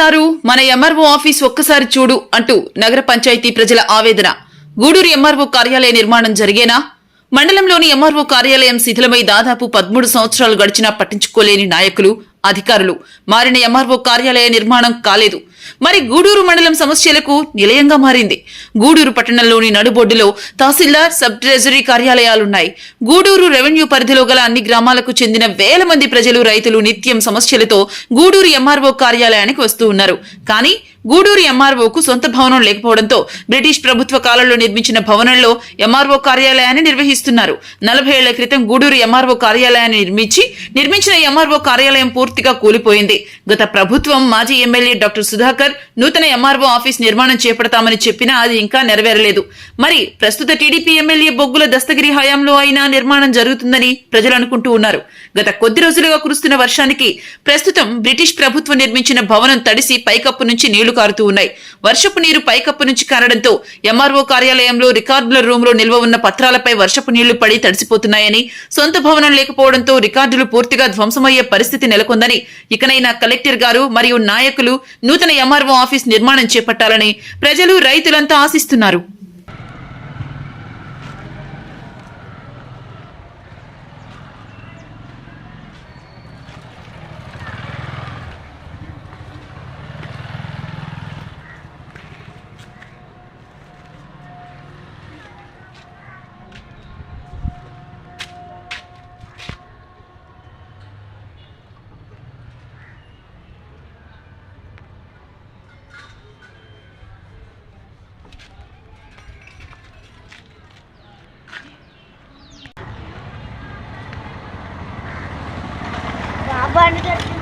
Sir మన MRO office ఒక్కసారి చూడు అంటూ నగర పంచాయతీ ప్రజల ఆవేదన. గూడూరు ఎంఆర్ఓ కార్యాలయ నిర్మాణం జరిగేనా? మండలంలోని ఎంఆర్ఓ కార్యాలయం శిథిలమై దాదాపు పదమూడు సంవత్సరాలు గడిచినా పట్టించుకోలేని నాయకులు అధికారులు. మారిన ఎంఆర్ఓ కార్యాలయ నిర్మాణం కాలేదు. మరి గూడూరు మండలం సమస్యలకు నిలయంగా మారింది. గూడూరు పట్టణంలోని నడుబొడ్డులో తహసీల్దార్ సబ్ ట్రెజరీ కార్యాలయాలున్నాయి. గూడూరు రెవెన్యూ పరిధిలో గల అన్ని గ్రామాలకు చెందిన వేల మంది ప్రజలు రైతులు నిత్యం సమస్యలతో గూడూరు ఎంఆర్ఓ కార్యాలయానికి వస్తూ ఉన్నారు. కానీ గూడూరు ఎంఆర్ఓకు సొంత భవనం లేకపోవడంతో బ్రిటిష్ ప్రభుత్వ కాలంలో నిర్మించిన భవనంలో ఎంఆర్ఓ కార్యాలయాన్ని నిర్వహిస్తున్నారు. నలభై ఏళ్ళ క్రితం గూడూరు ఎంఆర్ఓ కార్యాలయాన్ని నిర్మించి నిర్మించిన ఎంఆర్ఓ కార్యాలయం పూర్తిగా కూలిపోయింది. గత ప్రభుత్వం మాజీ ఎమ్మెల్యే డాక్టర్ సుధాకర్ నూతన ఎంఆర్ఓ ఆఫీస్ నిర్మాణం చేపడతామని చెప్పినా అది ఇంకా నెరవేరలేదు. మరి ప్రస్తుత టీడీపీ ఎమ్మెల్యే బొగ్గుల దస్తగిరి హయాంలో అయినా నిర్మాణం జరుగుతుందని ప్రజలు అనుకుంటూ ఉన్నారు. గత కొద్ది రోజులుగా కురుస్తున్న వర్షానికి ప్రస్తుతం బ్రిటిష్ ప్రభుత్వం నిర్మించిన భవనం తడిసి పైకప్పు నుంచి నీళ్ళు కారుతూ ఉన్నాయి. వర్షపు నీరు పైకప్పు నుంచి కారడంతో ఎంఆర్ఓ కార్యాలయంలో రికార్డుల రూమ్లో నిల్వ ఉన్న పత్రాలపై వర్షపు నీళ్ళు పడి తడిసిపోతున్నాయని సొంత భవనం లేకపోవడంతో రికార్డులు పూర్తిగా ధ్వంసమయ్యే పరిస్థితి నెలకొంది. నెలకొందని ఇకనైనా కలెక్టర్ గారు మరియు నాయకులు నూతన ఎంఆర్ఓ ఆఫీస్ నిర్మాణం చేపట్టాలని ప్రజలు రైతులంతా ఆశిస్తున్నారు. 100